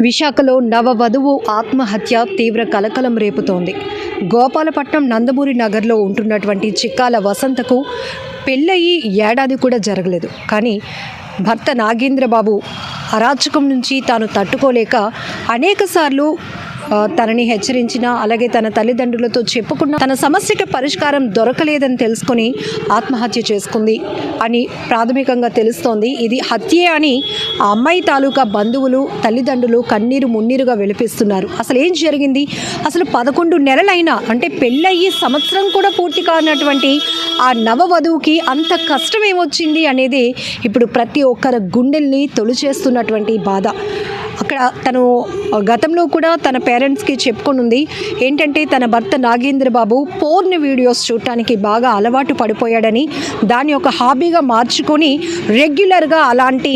విశాఖలో నవవధువు ఆత్మహత్య తీవ్ర కలకలం రేపుతోంది. గోపాలపట్నం నందమూరి నగర్లో ఉంటున్నటువంటి చిక్కాల వసంతకు పెళ్ళయి ఏడాది కూడా జరగలేదు. కానీ భర్త నాగేంద్రబాబు అరాచకం నుంచి తాను తట్టుకోలేక అనేకసార్లు తనని హెచ్చరించిన అలాగే తన తల్లిదండ్రులతో చెప్పుకున్న తన సమస్యకి పరిష్కారం దొరకలేదని తెలుసుకొని ఆత్మహత్య చేసుకుంది అని ప్రాథమికంగా తెలుస్తోంది. ఇది హత్యే అని ఆ అమ్మాయి తాలూకా బంధువులు తల్లిదండ్రులు కన్నీరు మున్నీరుగా వెలిపిస్తున్నారు. అసలు ఏం జరిగింది? అసలు పదకొండు నెలలైనా అంటే పెళ్ళయ్యి సంవత్సరం కూడా పూర్తి కానటువంటి ఆ నవవధువుకి అంత కష్టం ఏమొచ్చింది అనేది ఇప్పుడు ప్రతి ఒక్కరి గుండెల్ని తొలిచేస్తున్నటువంటి బాధ. అక్కడ తను గతంలో కూడా తన పేరెంట్స్కి చెప్పుకొని ఉంది ఏంటంటే తన భర్త నాగేంద్ర బాబు పోర్న్ వీడియోస్ చూడటానికి బాగా అలవాటు పడిపోయాడని దాన్ని ఒక హాబీగా మార్చుకొని రెగ్యులర్గా అలాంటి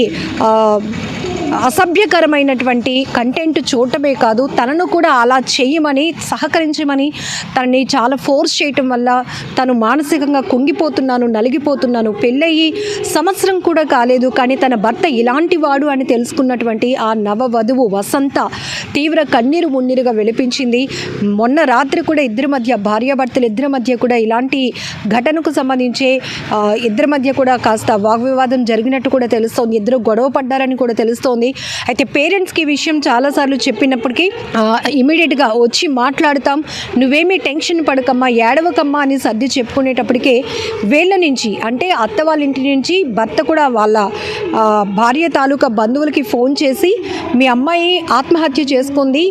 అసభ్యకరమైనటువంటి కంటెంట్ చూడటమే కాదు తనను కూడా అలా చేయమని సహకరించమని తనని చాలా ఫోర్స్ చేయటం వల్ల తను మానసికంగా కుంగిపోతున్నాను నలిగిపోతున్నాను. పెళ్ళయి సంవత్సరం కూడా కాలేదు కానీ తన భర్త ఇలాంటి వాడు అని తెలుసుకున్నటువంటి ఆ నవవధువు వసంత తీవ్ర కన్నీరు మున్నీరుగా వెలిపించింది. మొన్న రాత్రి కూడా ఇద్దరి మధ్య భార్యాభర్తలు ఇద్దరి మధ్య కూడా ఇలాంటి ఘటనకు సంబంధించి ఇద్దరి మధ్య కూడా కాస్త వాగ్వివాదం జరిగినట్టు కూడా తెలుస్తోంది. ఇద్దరు గొడవ పడ్డారని కూడా తెలుస్తోంది. అయితే పేరెంట్స్కి విషయం చాలాసార్లు చెప్పినప్పటికీ ఇమీడియట్గా వచ్చి మాట్లాడతాం. నువ్వేమీ టెన్షన్ పడకమ్మా ఏడవకమ్మా అని సర్ది చెప్పుకునేటప్పటికే వేళ్ళ నుంచి అంటే అత్త వాళ్ళ ఇంటి నుంచి భర్త కూడా వాళ్ళ భార్య తాలూకా బంధువులకి ఫోన్ చేసి మీ అమ్మాయి ఆత్మహత్య చేసుకుంది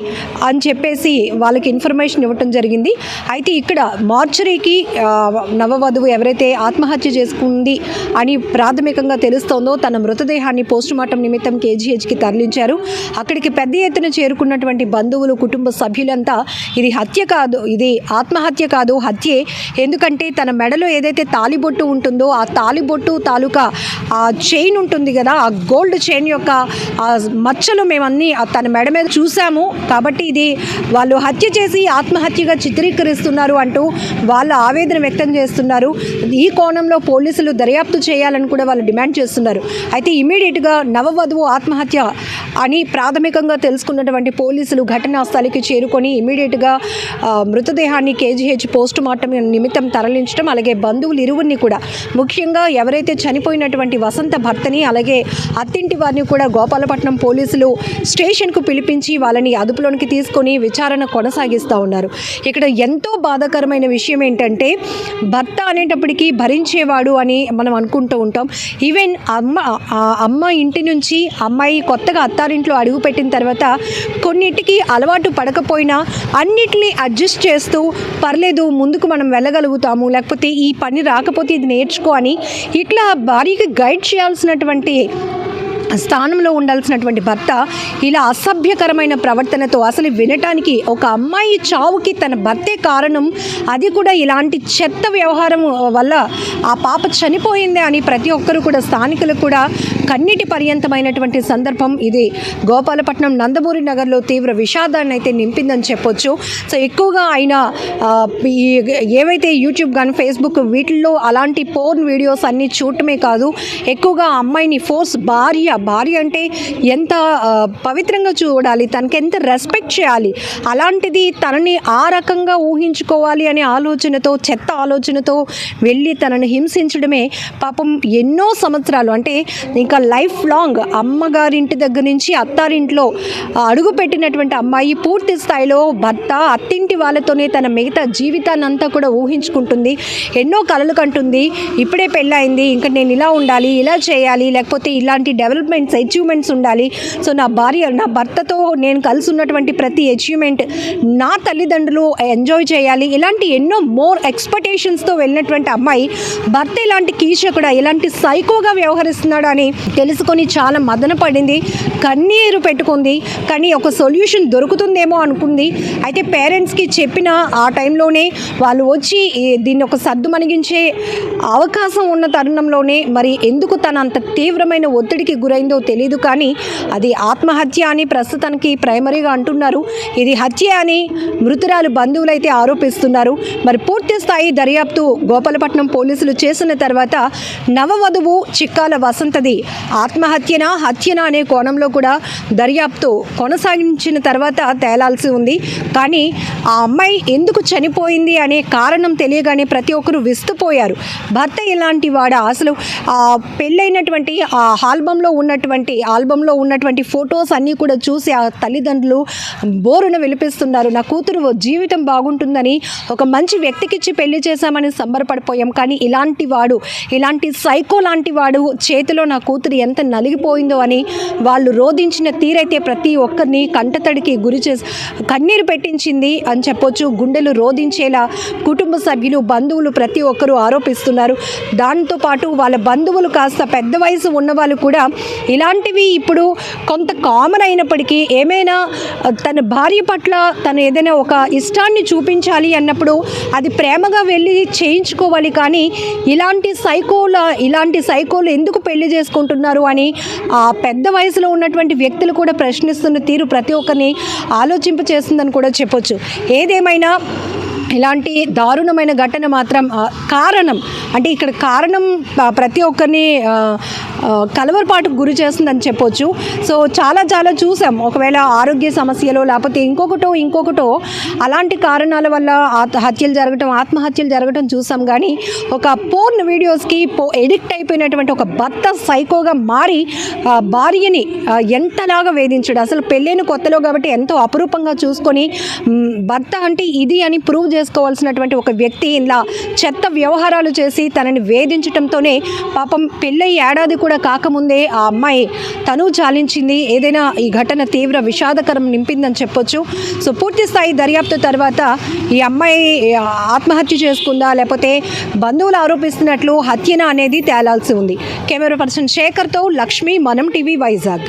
అని చెప్పేసి వాళ్ళకి ఇన్ఫర్మేషన్ ఇవ్వటం జరిగింది. అయితే ఇక్కడ మార్చరీకి నవవధువు ఎవరైతే ఆత్మహత్య చేసుకుంది అని ప్రాథమికంగా తెలుస్తోందో తన మృతదేహాన్ని పోస్టుమార్టం నిమిత్తం కేజీహెచ్ కేజీహెచ్కి తరలించారు. అక్కడికి పెద్ద ఎత్తున చేరుకున్నటువంటి బంధువులు కుటుంబ సభ్యులంతా ఇది హత్య కాదు ఇది ఆత్మహత్య కాదు హత్యే. ఎందుకంటే తన మెడలో ఏదైతే తాలిబొట్టు ఉంటుందో ఆ తాలిబొట్టు తాలూకా ఆ చైన్ ఉంటుంది కదా ఆ గోల్డ్ చైన్ యొక్క ఆ మచ్చలు మేమన్నీ తన మెడ మీద చూసాము. కాబట్టి ఇది వాళ్ళు హత్య చేసి ఆత్మహత్యగా చిత్రీకరిస్తున్నారు అంటూ వాళ్ళ ఆవేదన వ్యక్తం చేస్తున్నారు. ఈ కోణంలో పోలీసులు దర్యాప్తు చేయాలని కూడా వాళ్ళు డిమాండ్ చేస్తున్నారు. అయితే ఇమీడియట్గా నవవధువు ఆత్మహత్య అని ప్రాథమికంగా తెలుసుకున్నటువంటి పోలీసులు ఘటనా స్థలికి చేరుకొని ఇమీడియట్గా మృతదేహాన్ని కేజీహెచ్ పోస్ట్ మార్టం నిమిత్తం తరలించడం అలాగే బంధువులు ఇరువురిని కూడా ముఖ్యంగా ఎవరైతే చనిపోయినటువంటి వసంత భర్తని అలాగే అత్తింటి వారిని కూడా గోపాలపట్నం పోలీసులు స్టేషన్కు పిలిపించి వాళ్ళని అదుపులోనికి తీసుకొని విచారణ కొనసాగిస్తూ ఉన్నారు. ఇక్కడ ఎంతో బాధాకరమైన విషయం ఏంటంటే భర్త అనేటప్పటికీ భరించేవాడు అని మనం అనుకుంటూ ఉంటాం. ఈవెన్ అమ్మ అమ్మ ఇంటి నుంచి అమ్మాయి కొత్తగా అత్తారింట్లో అడుగు పెట్టిన తర్వాత కొన్నిటికి అలవాటు పడకపోయినా అన్నిటినీ అడ్జస్ట్ చేస్తూ పర్లేదు ముందుకు మనం వెళ్ళగలుగుతాము. లేకపోతే ఈ పని రాకపోతే ఇది నేర్చుకో అని ఇట్లా భారీగా గైడ్ చేయాల్సినటువంటి స్థానంలో ఉండాల్సినటువంటి భర్త ఇలా అసభ్యకరమైన ప్రవర్తనతో అసలు వినటానికి ఒక అమ్మాయి చావుకి తన భర్తే కారణం. అది కూడా ఇలాంటి చెత్త వ్యవహారం వల్ల ఆ పాప చనిపోయిందే అని ప్రతి ఒక్కరు కూడా స్థానికులు కూడా కన్నీటి పర్యంతమైనటువంటి సందర్భం ఇది. గోపాలపట్నం నందమూరి నగర్లో తీవ్ర విషాదాన్ని అయితే నింపిందని చెప్పొచ్చు. సో ఎక్కువగా ఆయన ఈ ఏవైతే యూట్యూబ్ కానీ ఫేస్బుక్ వీటిల్లో అలాంటి పోర్న్ వీడియోస్ అన్నీ చూడటమే కాదు ఎక్కువగా అమ్మాయిని ఫోర్స్ భార్య భార్య అంటే ఎంత పవిత్రంగా చూడాలి తనకి ఎంత రెస్పెక్ట్ చేయాలి అలాంటిది తనని ఆ రకంగా ఊహించుకోవాలి అనే ఆలోచనతో చెత్త ఆలోచనతో వెళ్ళి తనని హింసించడమే పాపం ఎన్నో సంవత్సరాలు. అంటే ఇంకా లైఫ్ లాంగ్ అమ్మగారింటి దగ్గర నుంచి అత్తారింట్లో అడుగుపెట్టినటువంటి అడుగు పెట్టినటువంటి అమ్మాయి పూర్తి స్థాయిలో భర్త అత్తింటి వాళ్ళతోనే తన మిగతా జీవితాన్ని అంతా కూడా ఊహించుకుంటుంది. ఎన్నో కలలు కంటుంది. ఇప్పుడే పెళ్ళైంది ఇంకా నేను ఇలా ఉండాలి ఇలా చేయాలి లేకపోతే ఇలాంటి డెవలప్ డెవలప్మెంట్స్ అచీవ్మెంట్స్ ఉండాలి. సో నా భార్య నా భర్తతో నేను కలిసి ఉన్నటువంటి ప్రతి అచీవ్మెంట్ నా తల్లిదండ్రులు ఎంజాయ్ చేయాలి. ఇలాంటి ఎన్నో మోర్ ఎక్స్పెక్టేషన్స్తో వెళ్ళినటువంటి అమ్మాయి భర్త ఇలాంటి కీచకుడ ఇలాంటి సైకోగా వ్యవహరిస్తున్నాడు అని తెలుసుకొని చాలా మదన పడింది. కన్నీరు పెట్టుకుంది. కానీ ఒక సొల్యూషన్ దొరుకుతుందేమో అనుకుంది. అయితే పేరెంట్స్కి చెప్పిన ఆ టైంలోనే వాళ్ళు వచ్చి దీన్ని ఒక సర్దు మనిగించే అవకాశం ఉన్న తరుణంలోనే మరి ఎందుకు తన అంత తీవ్రమైన ఒత్తిడికి గురైందో తెలియదు కానీ అది ఆత్మహత్య అని ప్రస్తుతానికి ప్రైమరీగా అంటున్నారు. ఇది హత్య అని మృతురాలు బంధువులైతే ఆరోపిస్తున్నారు. మరి పూర్తి స్థాయి దర్యాప్తు గోపాలపట్నం పోలీసులు చేసిన తర్వాత నవవధువు చిక్కాల వసంతది ఆత్మహత్యనా హత్యనా అనే కోణంలో కూడా దర్యాప్తు కొనసాగించిన తర్వాత తేలాల్సి ఉంది. కానీ ఆ అమ్మాయి ఎందుకు చనిపోయింది అనే కారణం తెలియగానే ప్రతి ఒక్కరూ విస్తుపోయారు. భర్త ఇలాంటి వాడ? అసలు ఆ పెళ్ళైనటువంటి ఆ ఆల్బంలో ఉన్నటువంటి ఆల్బంలో ఉన్నటువంటి ఫొటోస్ అన్నీ కూడా చూసి ఆ తల్లిదండ్రులు బోరున విలిపిస్తున్నారు. నా కూతురు జీవితం బాగుంటుందని ఒక మంచి వ్యక్తికిచ్చి పెళ్ళి చేశామని సంబరపడిపోయాం. కానీ ఇలాంటి వాడు ఇలాంటి సైకో లాంటి వాడు చేతిలో నా కూతురు ఎంత నలిగిపోయిందో అని వాళ్ళు రోధించిన తీరైతే ప్రతి ఒక్కరిని కంటతడికి గురి చేసి కన్నీరు పెట్టించింది అని చెప్పొచ్చు. గుండెలు రోధించేలా కుటుంబ సభ్యులు బంధువులు ప్రతి ఒక్కరూ ఆరోపిస్తున్నారు. దాంతోపాటు వాళ్ళ బంధువులు కాస్త పెద్ద వయసు ఉన్న వాళ్ళు కూడా ఇలాంటివి ఇప్పుడు కొంత కామన్ అయినప్పటికీ ఏమైనా తన భార్య పట్ల తను ఏదైనా ఒక ఇష్టాన్ని చూపించాలి అన్నప్పుడు అది ప్రేమగా వెళ్ళి చేయించుకోవాలి కానీ ఇలాంటి సైకోల ఇలాంటి సైకోలు ఎందుకు పెళ్ళి చేసుకుంటున్నారు అని ఆ పెద్ద వయసులో ఉన్నటువంటి వ్యక్తులు కూడా ప్రశ్నిస్తున్న తీరు ప్రతి ఒక్కరిని ఆలోచింప చేస్తుందని కూడా చెప్పొచ్చు. ఏదేమైనా ఇలాంటి దారుణమైన ఘటన మాత్రం కారణం అంటే ఇక్కడ కారణం ప్రతి ఒక్కరిని కలవరపాటుకు గురి చేస్తుందని చెప్పొచ్చు. సో చాలా చాలా చూసాం. ఒకవేళ ఆరోగ్య సమస్యలు లేకపోతే ఇంకొకటో ఇంకొకటో అలాంటి కారణాల వల్ల హత్యలు జరగటం ఆత్మహత్యలు జరగటం చూసాం. కానీ ఒక పోర్న్ వీడియోస్కి పో ఎడిక్ట్ అయిపోయినటువంటి ఒక భర్త సైకోగా మారి భార్యని ఎంతలాగా వేధించడు? అసలు పెళ్ళైన కొత్తలో కాబట్టి ఎంతో అపురూపంగా చూసుకొని భర్త అంటే ఇది అని ప్రూవ్ చేసుకోవాల్సినటువంటి ఒక వ్యక్తి ఇలా చెత్త వ్యవహారాలు చేసి తనని వేధించటంతోనే పాపం పెళ్ళై ఏడాది కూడా కూడా కాకముందే ఆ అమ్మాయి తను చాలించింది. ఏదైనా ఈ ఘటన తీవ్ర విషాదకరం నింపిందని చెప్పొచ్చు. సో పూర్తి స్థాయి దర్యాప్తు తర్వాత ఈ అమ్మాయి ఆత్మహత్య చేసుకుందా? లేకపోతే బంధువులు ఆరోపిస్తున్నట్లు హత్యన అనేది తేలాల్సి ఉంది. కెమెరా పర్సన్ శేఖర్తో లక్ష్మి మనం టీవీ వైజాగ్.